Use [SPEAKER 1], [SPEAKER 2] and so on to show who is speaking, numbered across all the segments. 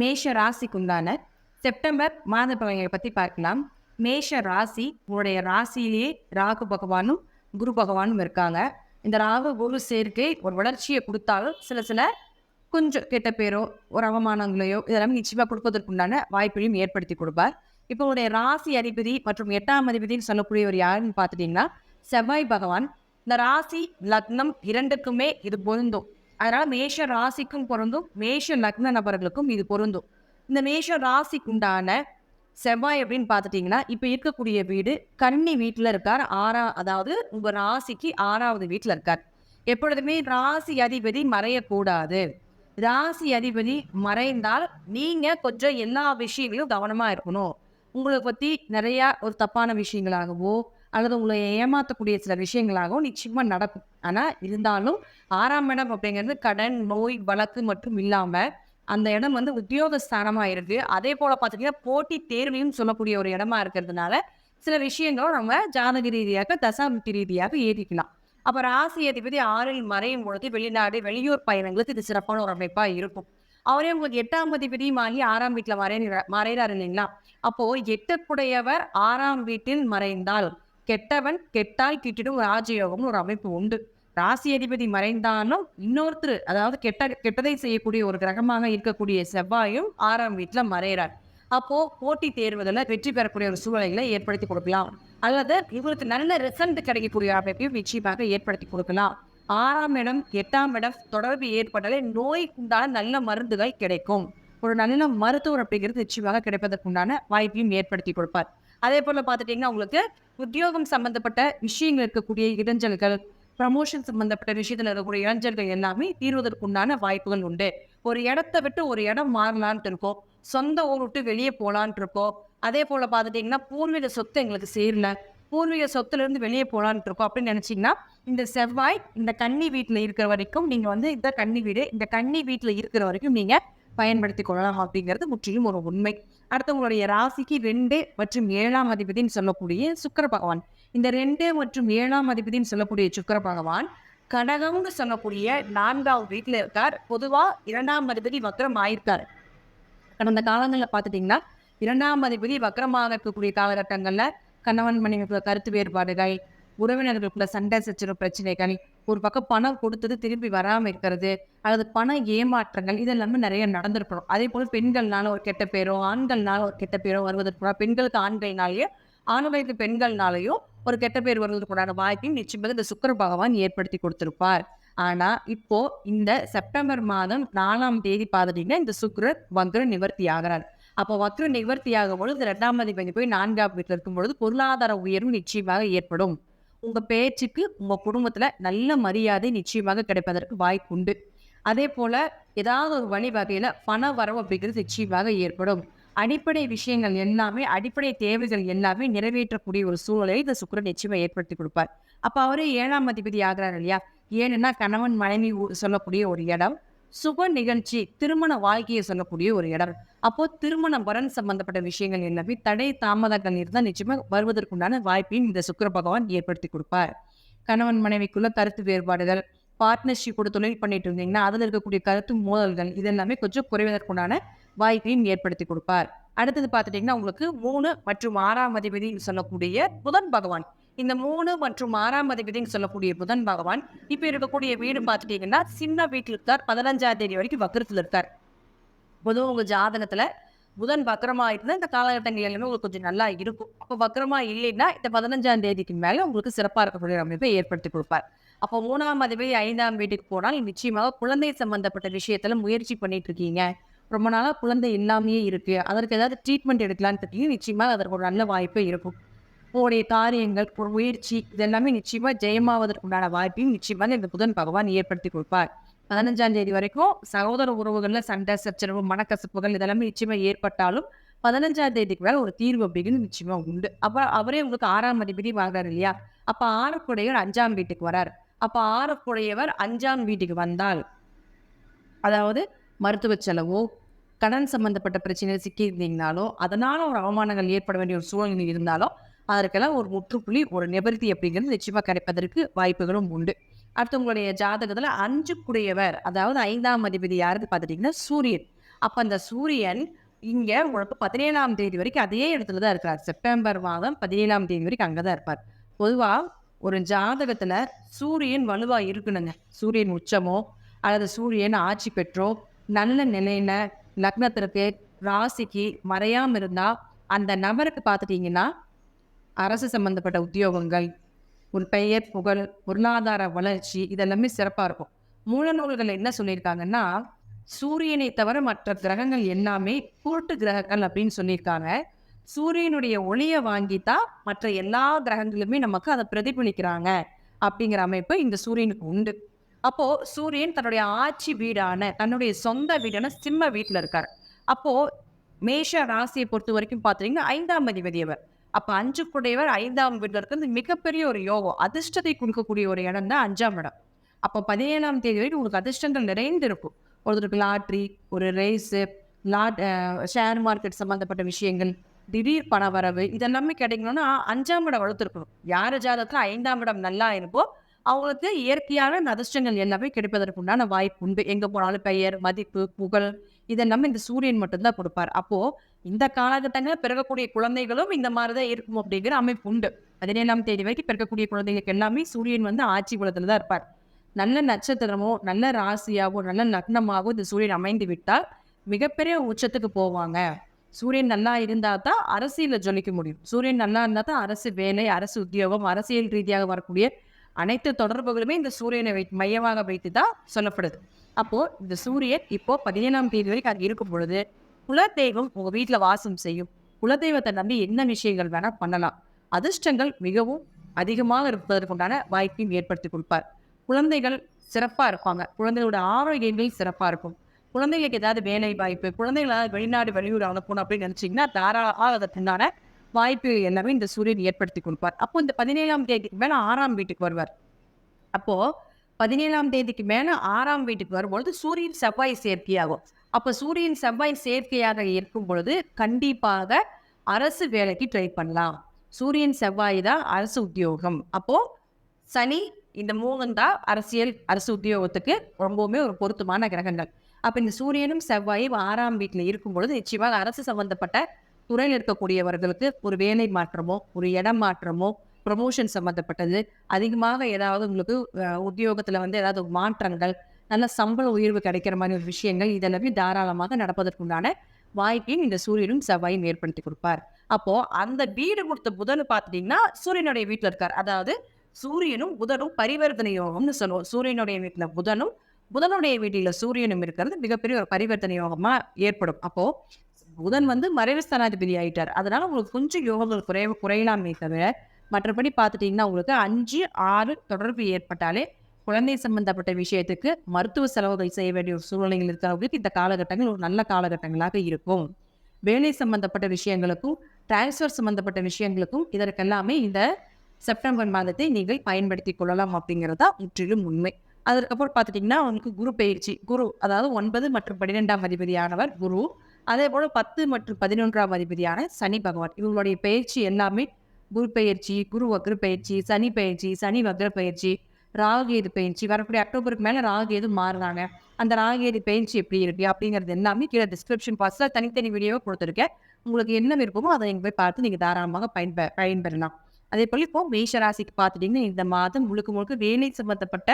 [SPEAKER 1] மேஷ ராசிக்கு உண்டான செப்டம்பர் மாத பலன்களை பற்றி பார்க்கலாம். மேஷ ராசி உங்களுடைய ராசியிலேயே ராகு பகவானும் குரு பகவானும் இருக்காங்க. இந்த ராகு குரு சேர்க்கை ஒரு வளர்ச்சியை கொடுத்தாலும் சில சில கொஞ்சம் கெட்ட பேரோ ஒரு அவமானங்களையோ இதெல்லாம் நிச்சயமாக கொடுப்பதற்குண்டான வாய்ப்பையும் ஏற்படுத்தி கொடுப்பார். இப்போ உங்களுடைய ராசி அதிபதி மற்றும் எட்டாம் அதிபதினு சொல்லக்கூடியவர் யாருன்னு பார்த்துட்டிங்கன்னா செவ்வாய் பகவான். இந்த ராசி லக்னம் இரண்டுக்குமே இது பொருந்தும். அதனால மேஷ ராசிக்கும் பொருந்தும் மேஷ லக்ன நபர்களுக்கும் இது பொருந்தும். இந்த மேஷ ராசிக்கு உண்டான செவ்வாய் அப்படின்னு பார்த்துட்டிங்கன்னா இப்போ இருக்கக்கூடிய வீடு கன்னி வீட்டில் இருக்கார். ஆறா அதாவது உங்கள் ராசிக்கு ஆறாவது வீட்டில் இருக்கார். எப்பொழுதுமே ராசி அதிபதி மறையக்கூடாது. ராசி அதிபதி மறைந்தால் நீங்கள் கொஞ்சம் எல்லா விஷயங்களையும் கவனமாக இருக்கணும். உங்களை பற்றி நிறையா ஒரு தப்பான விஷயங்களாகவோ அல்லது உங்களை ஏமாற்றக்கூடிய சில விஷயங்களாகவும் நிச்சயமாக நடக்கும். ஆனால் இருந்தாலும் ஆறாம் இடம் அப்படிங்கிறது கடன் நோய் வழக்கு மற்றும் இல்லாமல் அந்த இடம் வந்து உத்தியோக ஸ்தானமாக இருக்குது அதே போல் பார்த்தீங்கன்னா போட்டி தேர்வையும் சொல்லக்கூடிய ஒரு இடமா இருக்கிறதுனால சில விஷயங்களும் நம்ம ஜாதக ரீதியாக தசாபுத்தி ரீதியாக ஏறிக்கலாம் அப்போ ராசி அதிபதி ஆறில் மறையும் பொழுது வெளிநாடு வெளியூர் பயணங்களுக்கு இது சிறப்பான ஒரு அமைப்பாக இருக்கும். அவரே உங்களுக்கு எட்டாம் அதிபதியும் ஆகி ஆறாம் வீட்டில் மறை மறைகிறார் இல்லைங்களா? அப்போ எட்டக்குடையவர் ஆறாம் வீட்டில் மறைந்தால் கெட்டவன் கெட்டால் கிட்டிடும் ராஜயோகம்னு ஒரு அமைப்பு உண்டு. ராசி அதிபதி மறைந்தாலும் இன்னொருத்தர் அதாவது கெட்ட கெட்டதை செய்யக்கூடிய ஒரு கிரகமாக இருக்கக்கூடிய செவ்வாயும் ஆறாம் வீட்டில் மறைகிறார் அப்போ போட்டி தேர்வுகளில் வெற்றி பெறக்கூடிய ஒரு சூழ்நிலைகளை ஏற்படுத்தி கொடுக்கலாம். அல்லது இவருக்கு நல்ல ரிசல்ட் கிடைக்கக்கூடிய அமைப்பையும் நிச்சயமாக ஏற்படுத்தி கொடுக்கலாம். ஆறாம் இடம் எட்டாம் இடம் தொடர்பு ஏற்பட்டாலே நோய்க்குண்டான நல்ல மருந்துகள் கிடைக்கும். ஒரு நல்ல மருத்துவர் அப்படிங்கிறது நிச்சயமாக கிடைப்பதற்குண்டான வாய்ப்பையும் ஏற்படுத்தி கொடுப்பார். அதே போல் பார்த்துட்டிங்கன்னா உங்களுக்கு உத்தியோகம் சம்பந்தப்பட்ட விஷயங்கள் இருக்கக்கூடிய இடைஞ்சல்கள் ப்ரமோஷன் சம்பந்தப்பட்ட விஷயத்தில் இருக்கக்கூடிய இளைஞர்கள் எல்லாமே தீர்வதற்குண்டான வாய்ப்புகள் உண்டு. ஒரு இடத்த விட்டு ஒரு இடம் மாறலான்ட்டு இருக்கோம் சொந்த ஊர் விட்டு வெளியே போகலான்ட்டு இருக்கோம் அதே போல் பார்த்துட்டிங்கன்னா பூர்வீக சொத்து எங்களுக்கு சேரல பூர்வீக சொத்துலேருந்து வெளியே போகலான்ட்டு இருக்கோம் அப்படின்னு நினச்சிங்கன்னா இந்த செவ்வாய் இந்த கன்னி வீட்டில் இருக்கிற வரைக்கும் நீங்கள் வந்து இந்த கன்னி வீடு இந்த கன்னி வீட்டில் இருக்கிற வரைக்கும் நீங்கள் பயன்படுத்தி கொள்ளலாம் அப்படிங்கிறது முற்றிலும் ஒரு உண்மை. அடுத்தவங்களுடைய ராசிக்கு ரெண்டு மற்றும் ஏழாம் அதிபதினு சொல்லக்கூடிய சுக்கர பகவான். இந்த ரெண்டு மற்றும் ஏழாம் அதிபதினு சொல்லக்கூடிய சுக்கர பகவான் கடகம்னு சொல்லக்கூடிய நான்காவது வீட்டில் இருக்கார். பொதுவாக இரண்டாம் அதிபதி வக்ரம் ஆயிருக்கார் கடந்த காலங்களில் பார்த்துட்டிங்கன்னா இரண்டாம் அதிபதி வக்ரமாக இருக்கக்கூடிய காலகட்டங்களில் கணவன் மனைவி கருத்து வேறுபாடுகள் உறவினர்களுக்குள்ள சண்டை சச்சரவு பிரச்சனைகள் ஒரு பக்கம் பணம் கொடுத்தது திரும்பி வராமல் இருக்கிறது அல்லது பண ஏமாற்றங்கள் இதெல்லாமே நிறைய நடந்திருக்கணும். அதே போல் பெண்கள்னால ஒரு கெட்ட பேரோ ஆண்கள்னால ஒரு கெட்ட பேரோ வருவதற்கு பெண்களுக்கு ஆண்கள்னாலேயே ஆண்களுக்கு பெண்கள்னாலேயும் ஒரு கெட்ட பேர் வருவதற்குண்டான வாய்ப்பையும் நிச்சயமாக இந்த சுக்கர பகவான் ஏற்படுத்தி கொடுத்திருப்பார். ஆனா இப்போ இந்த செப்டம்பர் மாதம் நாலாம் தேதி பார்த்துட்டீங்கன்னா இந்த சுக்கிரன் வக்ர நிவர்த்தி ஆகிறார். அப்போ வக்ர நிவர்த்தி ஆகும் பொழுது ரெண்டாம் அதிபதி போய் நான்காம் வீட்டில் இருக்கும் பொழுது பொருளாதார உயர்வு நிச்சயமாக ஏற்படும். உங்க பேச்சுக்கு உங்க குடும்பத்துல நல்ல மரியாதை நிச்சயமாக கிடைப்பதற்கு வாய்ப்பு உண்டு. அதே போல ஏதாவது ஒரு வழி வகையில பண வரவு அப்படிங்கிறது நிச்சயமாக ஏற்படும். அடிப்படை விஷயங்கள் எல்லாமே அடிப்படை தேவைகள் எல்லாமே நிறைவேற்றக்கூடிய ஒரு சூழலை இந்த சுக்கரன் நிச்சயமாக ஏற்படுத்தி கொடுப்பார். அப்ப அவரே ஏழாம் அதிபதி ஆகிறார் இல்லையா? ஏன்னா கணவன் மனைவி சொல்லக்கூடிய ஒரு இடம். சுப நிகழ்ச்சி திருமண வாழ்க்கையை சொல்லக்கூடிய ஒரு இடம். அப்போ திருமண வரன் சம்பந்தப்பட்ட விஷயங்கள் எல்லாமே தடை தாமதங்கள் இருந்தால் நிச்சயமா வருவதற்குண்டான வாய்ப்பையும் இந்த சுக்கிர பகவான் ஏற்படுத்தி கொடுப்பார். கணவன் மனைவிக்குள்ள கருத்து வேறுபாடுகள் பார்ட்னர்ஷிப் கூட தொழில் பண்ணிட்டு இருந்தீங்கன்னா அதில் இருக்கக்கூடிய கருத்து மோதல்கள் இது எல்லாமே கொஞ்சம் குறைவதற்குண்டான வாய்ப்பையும் ஏற்படுத்தி கொடுப்பார். அடுத்தது பார்த்துட்டீங்கன்னா உங்களுக்கு மூணு மற்றும் ஆறாம் அதிபதி சொல்லக்கூடிய புதன் பகவான். இந்த மூணு மற்றும் ஆறாம் அதிபதினு சொல்லக்கூடிய புதன் பகவான் இப்போ இருக்கக்கூடிய வீடு பார்த்துட்டீங்கன்னா சின்ன வீட்டில் இருக்கார் பதினஞ்சாம் தேதி வரைக்கும் வக்கரத்தில் இருக்கார். பொதுவாக உங்கள் ஜாதகத்தில் புதன் வக்கரமாக இருந்தால் இந்த காலகட்டங்கள் எல்லாமே உங்களுக்கு கொஞ்சம் நல்லா இருக்கும். அப்போ வக்கரமா இல்லைன்னா இந்த பதினஞ்சாம் தேதிக்கு மேலே உங்களுக்கு சிறப்பாக இருக்கக்கூடிய அமைப்பை ஏற்படுத்தி கொடுப்பார். அப்போ மூணாம் அதிபதி ஐந்தாம் வீட்டுக்கு போனால் நிச்சயமாக குழந்தை சம்பந்தப்பட்ட விஷயத்தில் முயற்சி பண்ணிட்டு இருக்கீங்க. ரொம்ப நாளாக குழந்தை இல்லாமையே இருக்குது அதற்கு ஏதாவது ட்ரீட்மெண்ட் எடுக்கலான்னு இருக்கீங்க நிச்சயமாக அதற்கு ஒரு நல்ல வாய்ப்பு இருக்கும். உங்களுடைய காரியங்கள் முயற்சி இதெல்லாமே நிச்சயமா ஜெயமாவதற்கு உண்டான வாய்ப்பையும் நிச்சயமாக இந்த புதன் பகவான் ஏற்படுத்தி கொடுப்பார். பதினஞ்சாம் தேதி வரைக்கும் சகோதர உறவுகள்ல சண்டை சச்சரவு மனக்கசப்புகள் இதெல்லாமே நிச்சயமா ஏற்பட்டாலும் பதினஞ்சாம் தேதிக்கு மேல ஒரு தீர்வு அப்படிங்கிறது நிச்சயமா உண்டு. அப்ப அவரே உங்களுக்கு ஆறாம் அதிபதி வாங்குறாரு இல்லையா? அப்ப ஆறுக்குடையவர் அஞ்சாம் வீட்டுக்கு வரார். அப்ப ஆறுக்குடையவர் அஞ்சாம் வீட்டுக்கு வந்தால் அதாவது மருத்துவ செலவோ கடன் சம்பந்தப்பட்ட பிரச்சனையில் சிக்கியிருந்தீங்கனாலோ அதனால ஒரு அவமானங்கள் ஏற்பட வேண்டிய ஒரு சூழ்நிலை இருந்தாலும் அதற்கெல்லாம் ஒரு முற்றுப்புள்ளி ஒரு நிபர்த்தி அப்படிங்கிறது நிச்சயமாக கிடைப்பதற்கு வாய்ப்புகளும் உண்டு. அடுத்தவங்களுடைய ஜாதகத்தில் அஞ்சுக்குடையவர் அதாவது ஐந்தாம் அதிபதி யாருன்னு பார்த்துட்டிங்கன்னா சூரியன். அப்போ அந்த சூரியன் இங்கே உங்களுக்கு பதினேழாம் தேதி வரைக்கும் அதே இடத்துல தான் இருக்கிறார். செப்டம்பர் மாதம் பதினேழாம் தேதி வரைக்கும் அங்கே தான் இருப்பார். பொதுவாக ஒரு ஜாதகத்தில் சூரியன் வலுவாக இருக்கணுங்க. சூரியன் உச்சமோ அல்லது சூரியன் ஆட்சி பெற்றோ நல்ல நிலையில லக்னத்திற்கு ராசிக்கு மறையாமல் இருந்தால் அந்த நபருக்கு பார்த்துட்டிங்கன்னா அரசு சம்பந்தப்பட்ட உத்தியோகங்கள் ஒரு பெயர் புகழ் பொருளாதார வளர்ச்சி இதெல்லாமே சிறப்பாக இருக்கும். மூல நூல்கள் என்ன சொல்லியிருக்காங்கன்னா சூரியனை தவிர மற்ற கிரகங்கள் எல்லாமே கூட்டு கிரகங்கள் அப்படின்னு சொல்லியிருக்காங்க. சூரியனுடைய ஒளியை வாங்கித்தான் மற்ற எல்லா கிரகங்களுமே நமக்கு அதை பிரதிபலிக்கிறாங்க அப்படிங்கிற அமைப்பு இந்த சூரியனுக்கு உண்டு. அப்போ சூரியன் தன்னுடைய ஆட்சி வீடான தன்னுடைய சொந்த வீடான சிம்ம வீட்டில் இருக்கார். அப்போ மேஷ ராசியை பொறுத்த வரைக்கும் பார்த்தீங்கன்னா ஐந்தாம் அதிபதியவர் அப்போ அஞ்சு குடையவர் ஐந்தாம் வீட்டில் இருக்கிறது மிகப்பெரிய ஒரு யோகம். அதிர்ஷ்டத்தை கொடுக்கக்கூடிய ஒரு இடம் தான் அஞ்சாம் இடம். அப்போ பதினேழாம் தேதி வரைக்கும் உங்களுக்கு அதிர்ஷ்டங்கள் நிறைந்து இருக்கும் ஒருத்தருக்கு லாட்ரி ஒரு ரேஸு லாட் ஷேர் மார்க்கெட் சம்மந்தப்பட்ட விஷயங்கள் திடீர் பண வரவு இதெல்லாமே கிடைக்கணும்னா அஞ்சாம் இடம் வளர்த்துருக்கணும். யார் ஜாதகத்தில் ஐந்தாம் இடம் நல்லா இருப்போ அவங்களுக்கு இயற்கையான அதிர்ஷ்டங்கள் எல்லாமே கிடைப்பதற்கு உண்டான வாய்ப்பு உண்டு. எங்கே போனாலும் பெயர் மதிப்பு புகழ் இதெல்லாமே இந்த சூரியன் மட்டும்தான் கொடுப்பார். அப்போது இந்த காலகட்டங்களில் பிறக்கக்கூடிய குழந்தைகளும் இந்த மாதிரி தான் இருக்கும் அப்படிங்கிற அமைப்பு உண்டு. பதினேழாம் தேதி வரைக்கும் பிறக்கக்கூடிய குழந்தைகளுக்கு எல்லாமே சூரியன் வந்து ஆட்சி குலத்தில் தான் இருப்பார். நல்ல நட்சத்திரமோ நல்ல ராசியாவோ நல்ல நக்னமாகவோ இந்த சூரியன் அமைந்து விட்டால் மிகப்பெரிய உச்சத்துக்கு போவாங்க. சூரியன் நல்லா இருந்தால் தான் அரசியலில் ஜொலிக்க முடியும். சூரியன் நல்லா இருந்தால் தான் அரசு வேலை அரசு உத்தியோகம் அரசியல் ரீதியாக வரக்கூடிய அனைத்து தொடர்புகளுமே இந்த சூரியனை வை மையமாக வைத்து தான் சொல்லப்படுது. அப்போது இந்த சூரியன் இப்போது பதினேழாம் தேதி வரைக்கும் அது இருக்கும் பொழுது குலதெய்வம் உங்கள் வீட்டில் வாசம் செய்யும். குலதெய்வத்தை நம்பி என்ன விஷயங்கள் வேணால் பண்ணலாம். அதிர்ஷ்டங்கள் மிகவும் அதிகமாக இருப்பதற்குண்டான வாய்ப்பையும் ஏற்படுத்தி கொடுப்பார். குழந்தைகள் சிறப்பாக இருப்பாங்க. குழந்தைகளோட ஆரோக்கியங்கள் சிறப்பாக இருக்கும். குழந்தைகளுக்கு ஏதாவது வேலை வாய்ப்பு குழந்தைகளாவது வெளிநாடு வெளியூர் அனுப்பணும் அப்படின்னு நினச்சிங்கன்னா தாராளமாக அதற்குண்டான வாய்ப்பு எல்லாமே இந்த சூரியன் ஏற்படுத்தி கொடுப்பார். அப்போ இந்த பதினேழாம் தேதிக்கு மேலே ஆறாம் வீட்டுக்கு வருவார். அப்போது பதினேழாம் தேதிக்கு மேலே ஆறாம் வீட்டுக்கு வரும்பொழுது சூரியன் செவ்வாய் சேர்க்கையாகும் அப்போ சூரியன் செவ்வாய் சேர்க்கையாக இருக்கும் பொழுது கண்டிப்பாக அரசு வேலைக்கு ட்ரை பண்ணலாம். சூரியன் செவ்வாய் தான் அரசு உத்தியோகம். அப்போது சனி இந்த மூணு தான் அரசியல் அரசு உத்தியோகத்துக்கு ரொம்பவுமே ஒரு பொருத்தமான கிரகங்கள். அப்போ இந்த சூரியனும் செவ்வாயும் ஆறாம் வீட்டில் இருக்கும் பொழுது நிச்சயமாக அரசு சம்பந்தப்பட்ட துறையில் இருக்கக்கூடியவர்களுக்கு ஒரு வேலை மாற்றமோ ஒரு இடம் மாற்றமோ ப்ரொமோஷன் சம்மந்தப்பட்டது அதிகமாக ஏதாவது உங்களுக்கு உத்தியோகத்தில் வந்து ஏதாவது மாற்றங்கள் நல்ல சம்பள உயர்வு கிடைக்கிற மாதிரி ஒரு விஷயங்கள் இதெல்லாமே தாராளமாக நடப்பதற்குண்டான வாய்ப்பையும் இந்த சூரியனும் செவ்வாயும் ஏற்படுத்தி கொடுப்பார். அப்போ அந்த வீடு கொடுத்த புதன் பார்த்துட்டிங்கன்னா சூரியனுடைய வீட்டில் இருக்கார். அதாவது சூரியனும் புதனும் பரிவர்த்தனை யோகம்னு சொல்லுவோம். சூரியனுடைய வீட்டில் புதனும் புதனுடைய வீட்டில் சூரியனும் இருக்கிறது. மிகப்பெரிய ஒரு பரிவர்த்தனை யோகமாக ஏற்படும். அப்போ புதன் வந்து மறைவு ஸ்தானாதிபதி ஆயிட்டார். அதனால உங்களுக்கு கொஞ்சம் யோகங்கள் குறை குறையலாமே தவிர மற்றபடி பார்த்துட்டிங்கன்னா உங்களுக்கு அஞ்சு ஆறு தொடர்பு ஏற்பட்டாலே குழந்தை சம்பந்தப்பட்ட விஷயத்துக்கு மருத்துவ செலவுகள் செய்ய வேண்டிய ஒரு சூழ்நிலைகள் இருக்கிறவங்களுக்கு இந்த காலகட்டங்கள் ஒரு நல்ல காலகட்டங்களாக இருக்கும். வேலை சம்பந்தப்பட்ட விஷயங்களுக்கும் டிரான்ஸ்ஃபர் சம்பந்தப்பட்ட விஷயங்களுக்கும் இதற்கெல்லாமே இந்த செப்டம்பர் மாதத்தை நீங்கள் பயன்படுத்தி கொள்ளலாம் அப்படிங்கிறதா முற்றிலும் உண்மை. அதுக்கப்புறம் பார்த்துட்டிங்கன்னா உங்களுக்கு குரு பயிற்சி குரு அதாவது ஒன்பது மற்றும் பன்னிரெண்டாம் அதிபதியானவர் குரு. அதே போல் பத்து மற்றும் பதினொன்றாம் அதிபதியான சனி பகவான். இவங்களுடைய பயிற்சி எல்லாமே குரு பயிற்சி குரு வக்ர பயிற்சி சனி பயிற்சி சனி வக்ர பயிற்சி ராகுகேது பயிற்சி வரக்கூடிய அக்டோபருக்கு மேலே ராகுகேது மாறுறாங்க. அந்த ராகுகேது பயிற்சி எப்படி இருக்கு? அப்படிங்கிறது எல்லாமே கீழே டிஸ்கிரிப்ஷன் பாக்ஸில் தனித்தனி வீடியோவை கொடுத்துருக்கேன். உங்களுக்கு என்ன விருப்பமோ அதை நீங்கள் போய் பார்த்து நீங்கள் தாராளமாக பயன்பெ பயன்பெறலாம். அதே போல் இப்போ மேஷராசிக்கு பார்த்துட்டிங்கன்னா இந்த மாதம் முழுக்க முழுக்க வேலை சம்மந்தப்பட்ட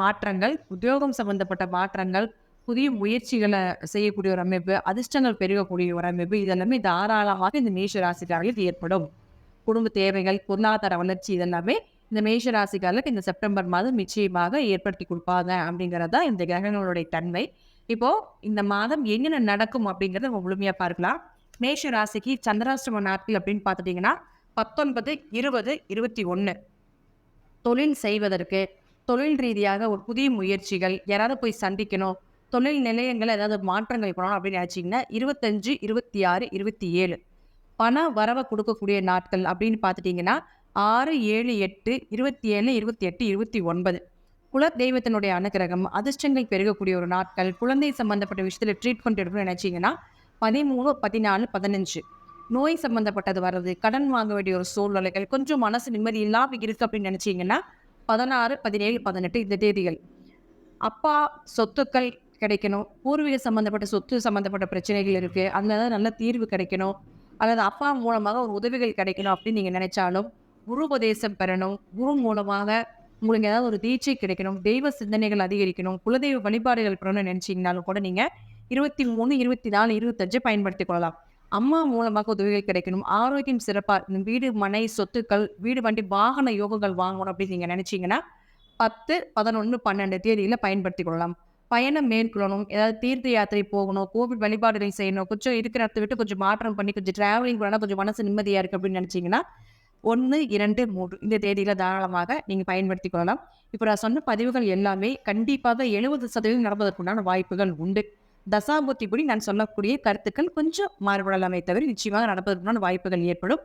[SPEAKER 1] மாற்றங்கள் உத்தியோகம் சம்மந்தப்பட்ட மாற்றங்கள் புதிய முயற்சிகளை செய்யக்கூடிய ஒரு அமைப்பு அதிர்ஷ்டங்கள் பெருகக்கூடிய ஒரு அமைப்பு இதெல்லாமே தாராளமாக இந்த மேஷ ராசிக்காரர்களுக்கு ஏற்படும். குடும்ப தேவைகள் பொருளாதார வளர்ச்சி இதெல்லாமே இந்த மேஷ ராசிக்காரர்களுக்கு இந்த செப்டம்பர் மாதம் நிச்சயமாக ஏற்படுத்தி கொடுப்பாங்க அப்படிங்கிறது தான் இந்த கிரகங்களுடைய தன்மை. இப்போ இந்த மாதம் என்னென்ன நடக்கும் அப்படிங்கிறத நம்ம முழுமையாக பார்க்கலாம். மேஷ ராசிக்கு சந்திராஷ்டம நாட்கள் அப்படின்னு பார்த்துட்டிங்கன்னா பத்தொன்பது இருபது இருபத்தி ஒன்று தொழில் செய்வதற்கு தொழில் ரீதியாக ஒரு புதிய முயற்சிகள் யாராவது போய் சந்திக்கணும் தொழில் நிலையங்கள் ஏதாவது மாற்றங்கள் பண்ணணும் அப்படின்னு நினச்சிங்கன்னா இருபத்தஞ்சு இருபத்தி ஆறு இருபத்தி ஏழு. பண வரவை கொடுக்கக்கூடிய நாட்கள் அப்படின்னு பார்த்துட்டிங்கன்னா ஆறு ஏழு எட்டு இருபத்தி ஏழு இருபத்தி எட்டு இருபத்தி ஒன்பது. குல தெய்வத்தினுடைய அனுகிரகம் அதிர்ஷ்டங்கள் பெருகக்கூடிய ஒரு நாட்கள் குழந்தை சம்பந்தப்பட்ட விஷயத்தில் ட்ரீட்மெண்ட் எடுக்கணும்னு நினச்சிங்கன்னா பதிமூணு பதினாலு பதினஞ்சு. நோய் சம்மந்தப்பட்டது வர்றது கடன் வாங்க வேண்டிய ஒரு சூழ்நிலைகள் கொஞ்சம் மனசு நிம்மதி இல்லாமல் இருக்குது அப்படின்னு நினச்சிங்கன்னா பதினாறு பதினேழு பதினெட்டு இந்த தேதிகள். அப்பா சொத்துக்கள் கிடைக்கணும் பூர்வீக சம்மந்தப்பட்ட சொத்து சம்மந்தப்பட்ட பிரச்சனைகள் இருக்குது அதனால நல்ல தீர்வு கிடைக்கணும் அல்லது அப்பா மூலமாக ஒரு உதவிகள் கிடைக்கணும் அப்படின்னு நீங்கள் நினச்சாலும் குரு உபதேசம் பெறணும். குரு மூலமாக உங்களுக்கு ஏதாவது ஒரு தீட்சை கிடைக்கணும். தெய்வ சிந்தனைகள் அதிகரிக்கணும். குலதெய்வ வழிபாடுகள் பெறணும்னு நினச்சிங்கனாலும் கூட நீங்கள் இருபத்தி மூணு இருபத்தி நாலு இருபத்தஞ்சு பயன்படுத்திக் கொள்ளலாம். அம்மா மூலமாக உதவிகள் கிடைக்கணும். ஆரோக்கியம் சிறப்பாக இருக்கணும். வீடு மனை சொத்துக்கள் வீடு வண்டி வாகன யோகங்கள் வாங்கணும் அப்படின்னு நீங்கள் நினச்சிங்கன்னா பத்து பதினொன்று பன்னெண்டு தேதியில் பயன்படுத்திக் கொள்ளலாம். பயணம் மேற்கொள்ளணும். ஏதாவது தீர்த்த யாத்திரை போகணும். கோவில் வழிபாடுகள் செய்யணும். கொஞ்சம் இருக்கிற இடத்த விட்டு கொஞ்சம் மாற்றம் பண்ணி கொஞ்சம் டிராவலிங் பண்ணால் கொஞ்சம் மனசு நிம்மதியாக இருக்குது அப்படின்னு நினச்சிங்கன்னா ஒன்று இரண்டு மூன்று இந்த தேதியில் தாராளமாக நீங்கள் பயன்படுத்தி கொள்ளலாம். இப்போ நான் சொன்ன பதிவுகள் எல்லாமே கண்டிப்பாக எழுபது சதவீதம் நடப்பதற்குண்டான வாய்ப்புகள் உண்டு. தசாபுத்திப்படி நான் சொல்லக்கூடிய கருத்துக்கள் கொஞ்சம் மாறுபடலாமே தவிர நிச்சயமாக நடப்பதற்குண்டான வாய்ப்புகள் ஏற்படும்.